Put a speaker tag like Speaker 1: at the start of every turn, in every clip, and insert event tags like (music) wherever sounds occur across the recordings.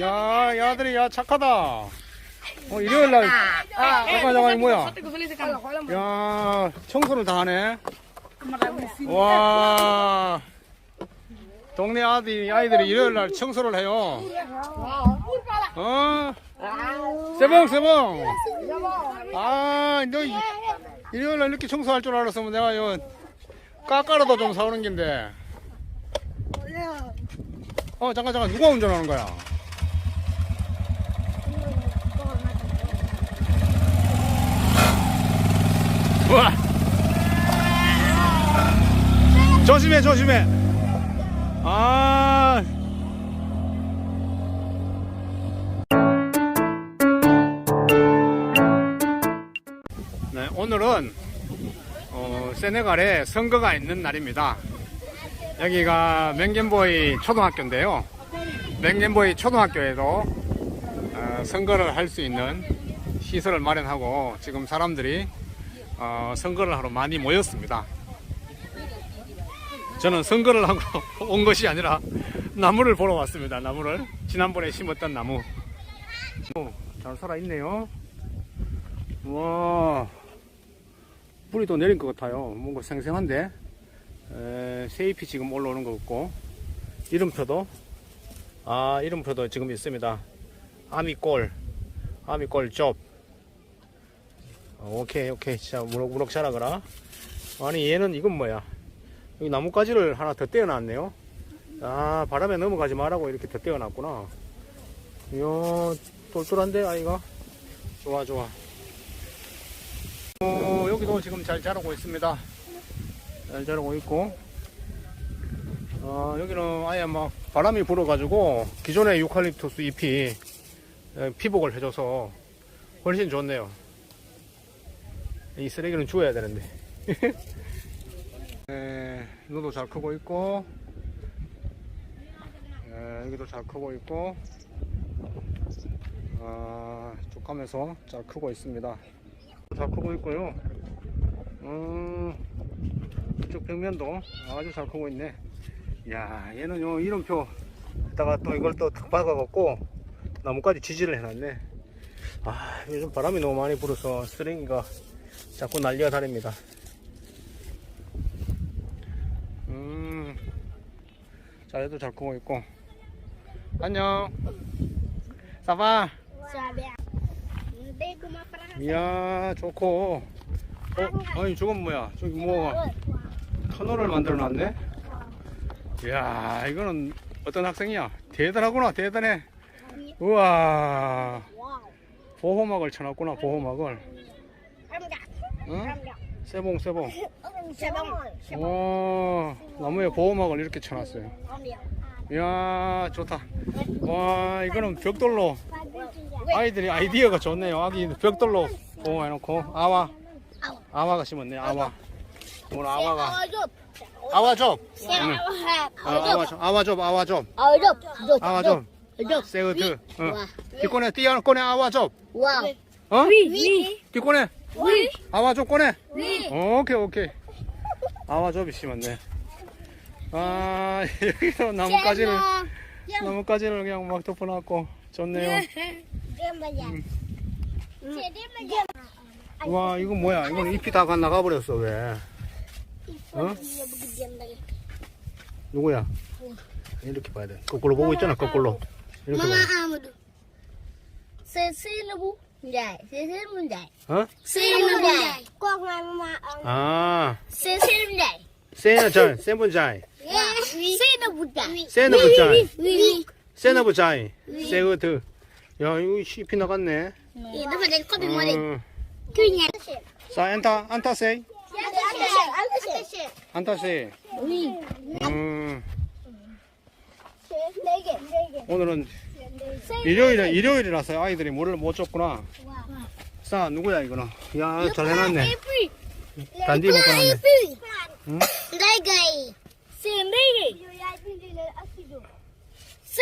Speaker 1: 야, 야, 아들이, 야, 착하다. 어, 일요일 날. 잠깐, 잠깐, 이 뭐야? 야, 청소를 다 하네. 와. 동네 아들, 아이들이 일요일 날 청소를 해요. 어? 세봉, 세봉. 아, 너 이- 일요일 날 이렇게 청소할 줄 알았으면 내가 요 까까라도 좀 사오는 긴데. 어, 잠깐, 잠깐. 누가 운전하는 거야? 조심해, 조심해. 아. 네, 오늘은 어, 세네갈에 선거가 있는 날입니다. 여기가 맹겐보이 초등학교인데요. 맹겐보이 초등학교에도 어, 선거를 할 수 있는 시설을 마련하고 지금 사람들이 어, 선거를 하러 많이 모였습니다. 저는 선거를 하고 (laughs) 온 것이 아니라 나무를 보러 왔습니다. 나무를 지난번에 심었던 나무. 오, 잘 살아 있네요. 와, 뿌리 또 내린 것 같아요. 뭔가 생생한데. 에, 새잎이 지금 올라오는 것 같고 이름표도 아 이름표도 지금 있습니다. 아미꼴, 아미꼴 좁. 어, 오케이 오케이 자 무럭 무럭 자라거라. 아니 얘는 이건 뭐야? 여기 나뭇가지를 하나 더 떼어놨네요. 아 바람에 넘어가지 말라고 이렇게 더 떼어놨구나. 이야 똘똘한데 아이가 좋아 좋아. 어, 여기도 지금 잘 자라고 있습니다. 잘 자라고 있고, 어, 여기는 아예 막 바람이 불어 가지고 기존의 유칼립투스 잎이 에, 피복을 해줘서 훨씬 좋네요. 이 쓰레기는 주워야 되는데. (laughs) 에, 너도 잘 크고 있고, 에, 여기도 잘 크고 있고, 아, 쭉 가면서 잘 크고 있습니다. 잘 크고 있고요. 음, 이쪽 벽면도 아주 잘 크고 있네. 야, 얘는 요 이름표 에다가 또 이걸 또 탁 박아갖고 나뭇가지 지지를 해놨네. 아, 요즘 바람이 너무 많이 불어서 쓰레기가 자꾸 난리가 다닙니다. 음, 자, 얘도 잘 크고 있고. 안녕. 사바. 이야, 좋고. 어, 아니, 저건 뭐야? 저기 뭐, 터널을 만들어 놨네? 이야, 이거는 어떤 학생이야? 대단하구나, 대단해. 우와, 보호막을 쳐놨구나, 보호막을. 응? 세봉, 세봉. (laughs) 와, 나무에 보호막을 이렇게 쳐놨어요. 이야, 좋다. 와, 이거는 벽돌로, 아이들이 아이디어가 좋네요. 아기 벽돌로 보호해놓고, 아와. 아와가 심었네, 아와. 오늘 아와가. 아와접. 응. 아, 아와접, 아와접, 아와접. 아와접. 세우드. 응. 뒷꺼내, 띠어 꺼내, 아와접. 어? 뒷꺼내. 아와접 꺼내. 오케이, 오케이. 아와접이 심었네. 아, (laughs) 여기서 나뭇가지를, 나뭇가지를 그냥 막 덮어놨고, 좋네요. 와, 이거 뭐야? 이건 잎이 다 나가버렸어, 왜? 어? 누구야? 이렇게 봐야 돼. 거꾸로 보고 있잖아, 거꾸로. 이렇게 봐.
Speaker 2: Le c'est le Ndiaye.
Speaker 1: 어?
Speaker 2: Ndiaye. Kooku mooy Mama Amadou.
Speaker 1: 아,
Speaker 2: C'est c'est le Ndiaye.
Speaker 1: 세나 잘, 세분자이.
Speaker 2: Ndiaye.
Speaker 1: 세너부자이.
Speaker 2: Oui, oui.
Speaker 1: 세너부자이. 세우드. 야, 이거 잎이 나갔네.
Speaker 2: Eh, dañ ko bi moo leen.
Speaker 1: 어.
Speaker 2: Kuña.
Speaker 1: 자, 안타.
Speaker 2: Attaché.
Speaker 1: 안타세이.
Speaker 2: Oui.
Speaker 1: 음,
Speaker 2: Léegi. Léegi.
Speaker 1: 오늘은 일요일에, 일요일이라서 아이들이 물을 못 줬구나. 자, 누구야, 이거는? 야, 잘 해놨네. 단디 먹고 놨네. 응?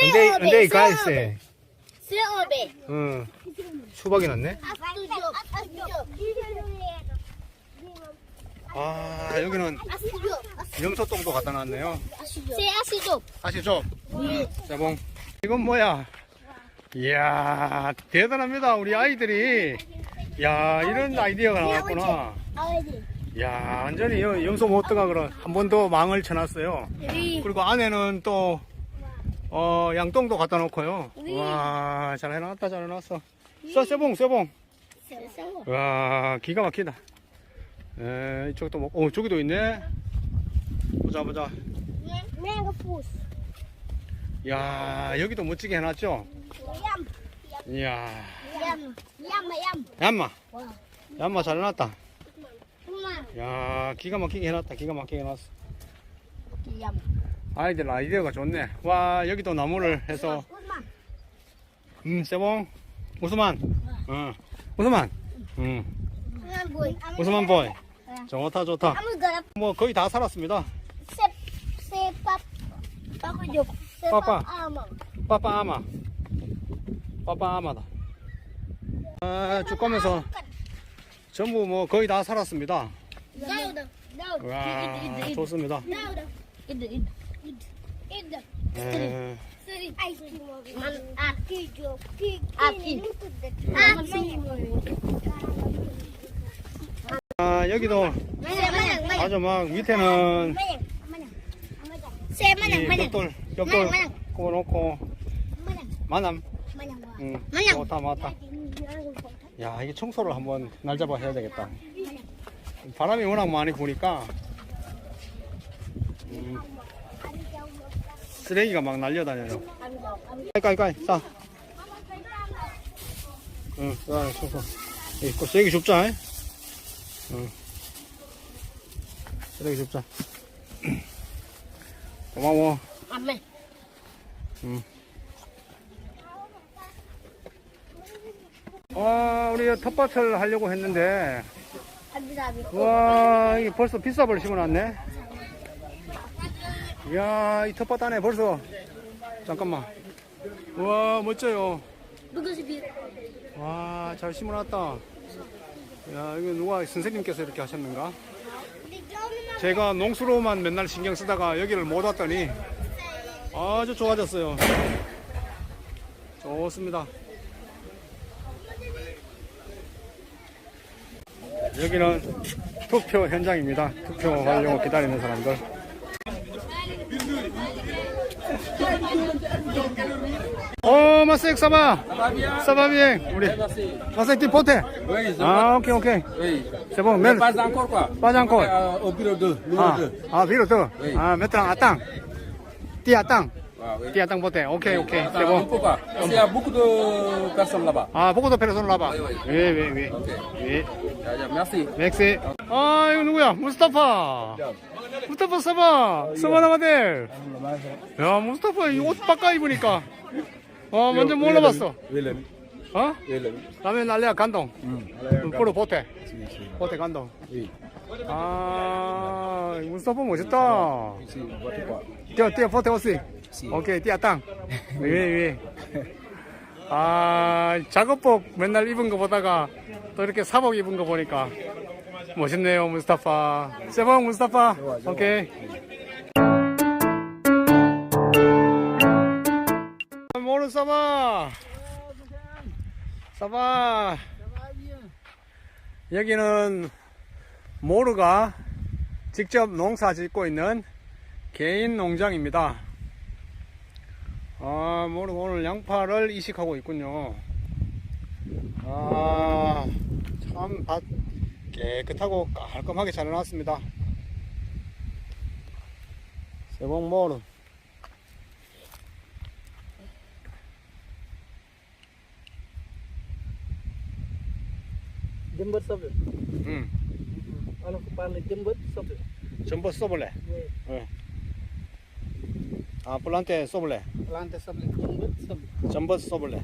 Speaker 1: 근데. 근데 가이세. 응. 수박이 났네. 아, 여기는 염소똥도 갖다 놨네요.
Speaker 2: D'eau.
Speaker 1: 아시죠? 세봉. 이건 뭐야? 이야, 대단합니다. 우리 아이들이. 야, 이런 아이디어가 나왔구나. 야, 완전히 여- 염소 못 떠가 그런 한 번 더 망을 쳐놨어요. 그리고 안에는 또, 어, 양똥도 갖다 놓고요. 와, 잘 해놨다, 잘 해놨어. 써, 쇠봉, 쇠봉. 와, 기가 막히다. 에, 이쪽도 뭐, 어, 저기도 있네. 보자, 보자. 야, 여기도 멋지게 해놨죠?
Speaker 2: 얌.
Speaker 1: 이야,
Speaker 2: 얌. 얌마 얌.
Speaker 1: 얌마. 잘 해놨다. 야, 기가 막히게 해놨다, 기가 막히게 해놨어.
Speaker 2: 얌.
Speaker 1: 아이들 아이디어가 좋네. 와, 여기도 나무를 해서. 음, 세봉. 우스만. 응. 우스만. 응. 우스만 보이. 좋다, 좋다. 뭐, 거의 다 살았습니다.
Speaker 2: 세 세밥 빠꾸죠.
Speaker 1: 빠빠.
Speaker 2: 아마.
Speaker 1: 빠빠 아마. 빠빠 아마다. 아, 쭉 가면서 전부 뭐 거의 다 살았습니다. 와, 좋습니다. 에,
Speaker 2: 먹어. 아. 아 피. 아 피.
Speaker 1: 아, 여기도. 아주 막 밑에는
Speaker 2: 마냥 마냥.
Speaker 1: 이
Speaker 2: 마냥.
Speaker 1: 벽돌, 벽돌
Speaker 2: 마냥, 마냥.
Speaker 1: 구워 놓고
Speaker 2: 마냥
Speaker 1: 만남.
Speaker 2: 마냥 와.
Speaker 1: 응,
Speaker 2: 마냥.
Speaker 1: 좋다, 맞다. 야, 이게 청소를 한번 날 잡아 해야 되겠다. 바람이 워낙 많이 부니까 음, 쓰레기가 막 날려다녀요. 까이 까이 싸. 응, 자, 청소. 이 쓰레기 줍자. 응. 쓰레기 줍자. 고마워.
Speaker 2: 아멘.
Speaker 1: 와, 우리 텃밭을 하려고 했는데. 와, 이게 벌써 비싸벌 심어놨네. 이야, 이 텃밭 안에 벌써, 잠깐만. 와, 멋져요. 와, 잘 심어놨다. 야, 이거 누가 선생님께서 이렇게 하셨는가? 제가 농수로만 맨날 신경 쓰다가 여기를 못 왔더니 아주 좋아졌어요. 좋습니다. 여기는 투표 현장입니다. 투표 하려고 기다리는 사람들. 어, 마스ek 사바. 사바 bien. 우리 마스ek ti pote.
Speaker 3: Oui,
Speaker 1: 아, 오케이 오케이.
Speaker 3: Oui.
Speaker 1: C'est bon.
Speaker 3: Mais
Speaker 1: 멜
Speaker 3: pas encore quoi.
Speaker 1: Pas encore.
Speaker 3: Euh, au bureau 2, numéro
Speaker 1: 아,
Speaker 3: 2.
Speaker 1: 아, 비로 더.
Speaker 3: Oui.
Speaker 1: 아, maintenant attends. Ti attends.
Speaker 3: Ah, oui.
Speaker 1: Ti attends. 오케이 오케이.
Speaker 3: Attends,
Speaker 1: C'est bon.
Speaker 3: qu'il y a beaucoup de personnes là-bas.
Speaker 1: 아, 보고도 페르손 라바.
Speaker 3: Oui, oui.
Speaker 1: oui, oui, oui.
Speaker 3: Ok.
Speaker 1: oui.
Speaker 3: Merci.
Speaker 1: 맥시. 아, 이거 누구야? 무스타파. 무스타파 사바. 사바 나마델. 야, 무스타파 이 옷 바꿔 입으니까. 어, 먼저 몰라봤어.
Speaker 3: Willem.
Speaker 1: 어?
Speaker 3: Willem.
Speaker 1: 라면 날래야 간동.
Speaker 3: Mm.
Speaker 1: 프로 보태. 보태 간동. 아, 무스타파 멋있다. 뛰어, 뛰어, 보태 오시. 오케이, 뛰어 땅. 위, 위. 아, 작업복 맨날 입은 거 보다가 또 이렇게 사복 입은 거 보니까 멋있네요, 무스타파. 세봉, 무스타파. 오케이. 모르 사바. 사바. 여기는 모르가 직접 농사 짓고 있는 개인 농장입니다. 아, 모르 오늘 양파를 이식하고 있군요. 아, 참밭 깨끗하고 깔끔하게 잘 해놨습니다. 세봉 모르.
Speaker 4: jëmbat soble. wala ku parle jëmbat soble.
Speaker 1: jëmbat soble. oui. ah planter soble.
Speaker 4: planter soble jëmbat soble.
Speaker 1: jëmbat soble.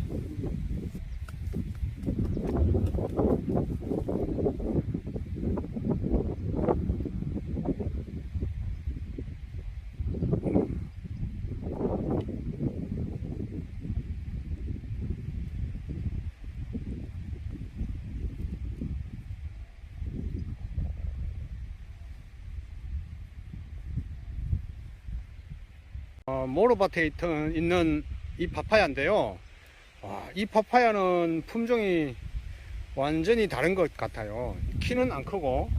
Speaker 1: 어, 모로밭에 있는 이 파파야인데요. 와, 이 파파야는 품종이 완전히 다른 것 같아요. 키는 안 크고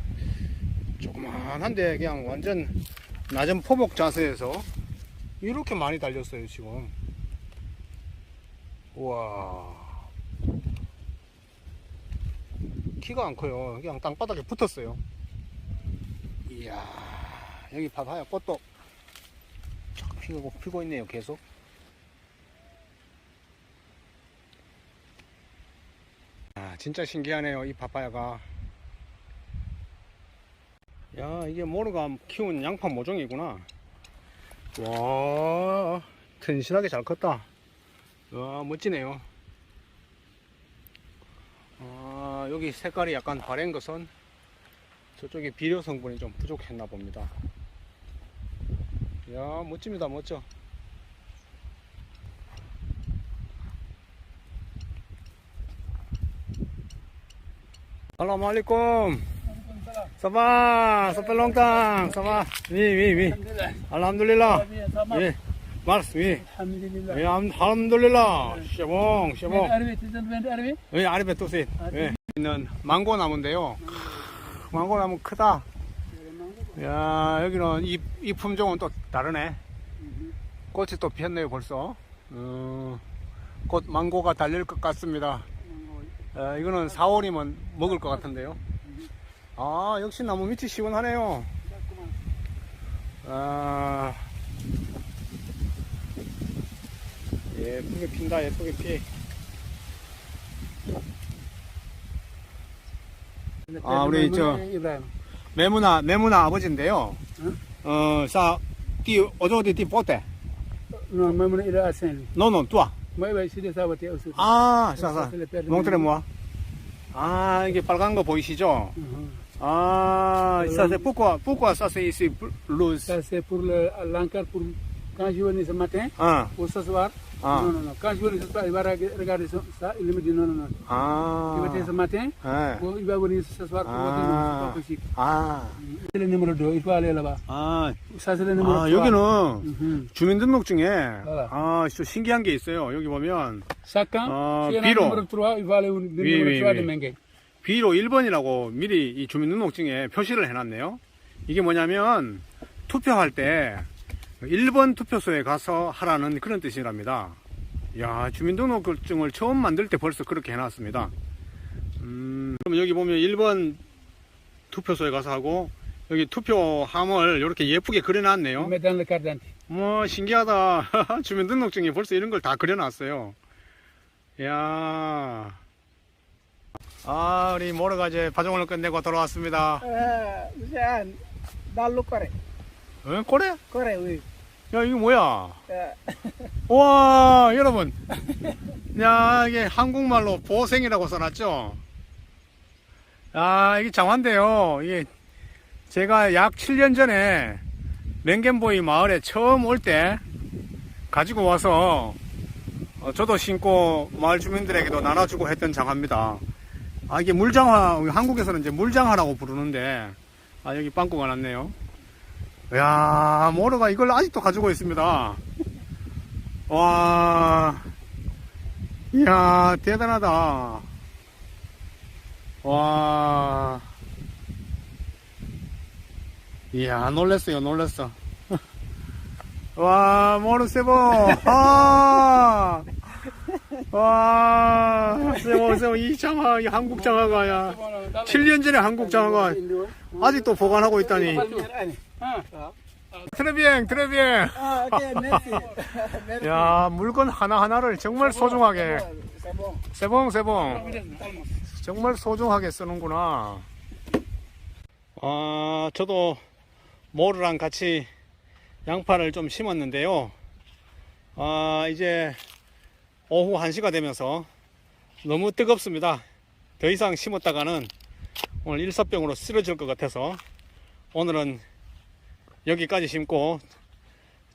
Speaker 1: 조그만한데 그냥 완전 낮은 포복 자세에서 이렇게 많이 달렸어요 지금. 우와. 키가 안 커요. 그냥 땅바닥에 붙었어요. 이야, 여기 파파야 꽃도 쫙 피고, 피고 있네요, 계속. 아, 진짜 신기하네요, 이 파파야가. 야, 이게 모르가 키운 양파 모종이구나. 와, 튼실하게 잘 컸다. 와, 멋지네요. 아, 여기 색깔이 약간 바랜 것은 저쪽에 비료 성분이 좀 부족했나 봅니다. 야, 멋집니다, 멋져. Mi. Alhamdulillah. Mi, Mars, mi.
Speaker 4: Alhamdulillah.
Speaker 1: Mi, alhamdulillah. Syabong, syabong.
Speaker 4: Arabi, tuan tuan Arabi.
Speaker 1: 예, 아래 뚜시. 예. 있는 망고 나무인데요. 크, 망고 나무 크다. 야, 여기는 이, 이 품종은 또 다르네. 꽃이 또 피었네요, 벌써. 어, 곧 망고가 달릴 것 같습니다. 어, 이거는 4월이면 먹을 것 같은데요. 아, 역시 나무 밑이 시원하네요. 아, 예쁘게 핀다, 예쁘게 피. 아, 우리 저-. 메무나 메무나 아버지인데요.
Speaker 4: 응?
Speaker 1: 어, 사, 띠 어저디 띠 뽀때.
Speaker 4: No, Maimuna ila asen.
Speaker 1: 노노 뚜아.
Speaker 4: Mai bai sidi sabati usu.
Speaker 1: 아, 사사. 몽트레 모아. 아, 이게 빨간 거 보이시죠? 아, 사세 뿌꼬 뿌꼬 사세 이시 루스.
Speaker 4: Ça c'est pour le l'encart pour quand je venais ce matin
Speaker 1: 아,
Speaker 4: ou ce soir.
Speaker 1: Ah.
Speaker 4: Non non non. Quand je ce soir, il va reg- regarder ça, il me dit non non non. Il va venir ce
Speaker 1: 아,
Speaker 4: matin,
Speaker 1: 예.
Speaker 4: ou il va venir ce soir pour voter, non, c'est pas possible.
Speaker 1: 아,
Speaker 4: C'est le numéro 2, il faut aller là-bas.
Speaker 1: 아,
Speaker 4: Ça c'est le numéro
Speaker 1: 아
Speaker 4: 3.
Speaker 1: 여기는
Speaker 4: Mhm.
Speaker 1: 주민등록증에 아, 좀 신기한 게 있어요. 여기 보면
Speaker 4: Chacun,
Speaker 1: Ah,
Speaker 4: si on a le
Speaker 1: bureau.
Speaker 4: numéro 3, il va aller au numéro
Speaker 1: oui,
Speaker 4: 3
Speaker 1: oui.
Speaker 4: de Mengue.
Speaker 1: B로 1번이라고 미리 이 주민등록증에 표시를 해놨네요. 이게 뭐냐면 투표할 때 1번 투표소에 가서 하라는 그런 뜻이랍니다. 야 주민등록증을 처음 만들 때 벌써 그렇게 해놨습니다. 음, 그럼 여기 보면 1번 투표소에 가서 하고 여기 투표함을 이렇게 예쁘게 그려놨네요. 뭐 신기하다. (laughs) 주민등록증에 벌써 이런 걸 다 그려놨어요. 야. 아, 우리 모르가 이제 파종을 끝내고 돌아왔습니다.
Speaker 4: Jean, dans le coré.
Speaker 1: 어, 꼬래?
Speaker 4: Coré, oui.
Speaker 1: 야, 이게 뭐야? (laughs)
Speaker 4: Ah,
Speaker 1: 와, 여러분. 야, 이게 한국말로 보생이라고 써놨죠? 아, 이게 장화인데요. 이게 제가 약 7년 전에 랭겐보이 마을에 처음 올 때 가지고 와서 어, 저도 신고 마을 주민들에게도 나눠주고 했던 장화입니다. 아, 이게 물장화, 한국에서는 이제 물장화라고 부르는데, 아, 여기 빵꾸가 났네요. 야 모르가 이걸 아직도 가지고 있습니다. 와, 이야, 대단하다. 와, 이야, 놀랬어요, 놀랬어. (laughs) 와, 모르 세보, 아, 와, 세보, 세보, 이 장화, 이 한국 장화가, 야, 7년 전에 한국 장화가 아직도 보관하고 있다니.
Speaker 4: Ah, ok, merci. merci. (laughs)
Speaker 1: 야, 물건 하나하나를 정말 소중하게.
Speaker 4: Bon.
Speaker 1: 세봉, 세봉. 정말 소중하게 쓰는구나. 아, 저도 모르랑 같이 양파를 좀 심었는데요. 아, 이제 오후 1시가 되면서 너무 뜨겁습니다. 더 이상 심었다가는 오늘 일사병으로 쓰러질 것 같아서 오늘은 여기까지 심고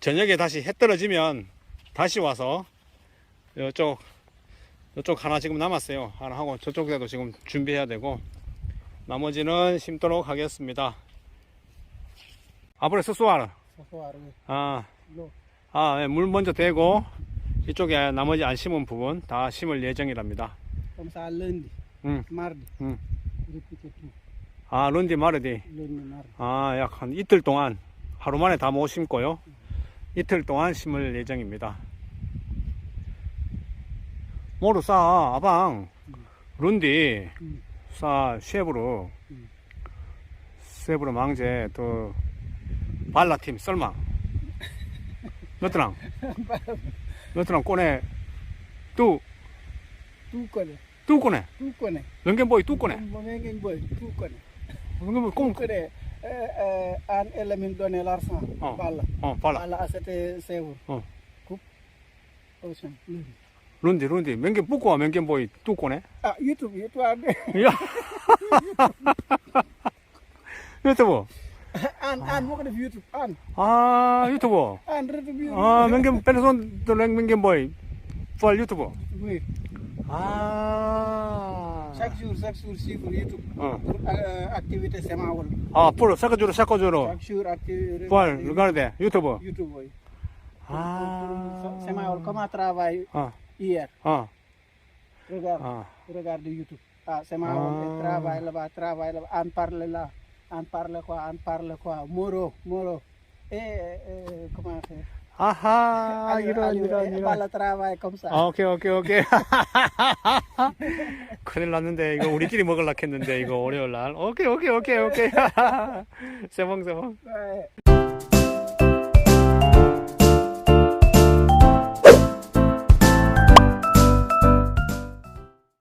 Speaker 1: 저녁에 다시 해 떨어지면 다시 와서 이쪽 이쪽 하나 지금 남았어요. 하나 하고 저쪽에도 지금 준비해야 되고 나머지는 심도록 하겠습니다. 앞으로
Speaker 4: oui.
Speaker 1: 아. 아, 예, 물 먼저 대고 이쪽에 나머지 안 심은 부분 다 심을 예정이랍니다.
Speaker 4: Répéter tout.
Speaker 1: 아, 런디 마르디.
Speaker 4: Lundi, mardi.
Speaker 1: 아, 약 한 이틀 동안 하루 만에 다 못 심고요. 이틀 동안 심을 예정입니다. 모루 싸, 아방. 룬디,
Speaker 4: 음.
Speaker 1: 싸, 쉐브로.
Speaker 4: 음.
Speaker 1: 쉐브로 망제, 또, 발라팀, 썰망. 몇트랑? 몇트랑 꼬네, 뚜,
Speaker 4: Tout connaît.
Speaker 1: 뚜 꼬네.
Speaker 4: Tout connaît.
Speaker 1: 런겐보이 뚜 꼬네.
Speaker 4: Mon ngeen boy, tout connaît.
Speaker 1: 런겐보이
Speaker 4: Tout
Speaker 1: 꽁,
Speaker 4: connaît. Euh, euh, Anne et Lamine donner l'argent.
Speaker 1: Oh.
Speaker 4: Balla.
Speaker 1: 어, 발라.
Speaker 4: Balla, c'était où?
Speaker 1: Oh.
Speaker 4: Coupe. Ocean. Lundi.
Speaker 1: 룬디, 룬디. 멘겐 뿌꼬와 멘겐보이 뚜 꼬네.
Speaker 4: Ah, YouTube, YouTube. Anne,
Speaker 1: 야. 유튜브.
Speaker 4: Anne, moo ko def YouTube. Anne,
Speaker 1: 아, 유튜브.
Speaker 4: Retour bi.
Speaker 1: 아, 맹겜 페르손 돌랭 맹겜 보이. 펄 유튜브. 아.
Speaker 4: Chaque jour, chaque jour, suivre YouTube.
Speaker 1: 어.
Speaker 4: Pour euh, activité semawol.
Speaker 1: 아, 프로 사카주로 사카주로.
Speaker 4: Chaque jour, activité.
Speaker 1: 펄 루가르데 유튜브.
Speaker 4: YouTube, oui.
Speaker 1: 아.
Speaker 4: Semawol, comment travaille
Speaker 1: 아.
Speaker 4: hier?
Speaker 1: 아.
Speaker 4: Regarde,
Speaker 1: 아.
Speaker 4: regarde YouTube. Ah, Semawol,
Speaker 1: Ah.
Speaker 4: il travaille là-bas, travaille là-bas. Anne parle là. Anne parle quoi? Anne parle quoi? Moro, Moro. Et, euh, comment faire?
Speaker 1: 아하. (laughs)
Speaker 4: Aliou,
Speaker 1: 이런 이런
Speaker 4: eh,
Speaker 1: 이런.
Speaker 4: Travaille comme ça.
Speaker 1: 아, 오케이 오케이 오케이. (laughs) 큰일 났는데 이거 우리끼리 먹을라 했는데 이거 월요일 날. 오케이 오케이 오케이 오케이. (laughs) 세봉 세봉.
Speaker 4: Ouais.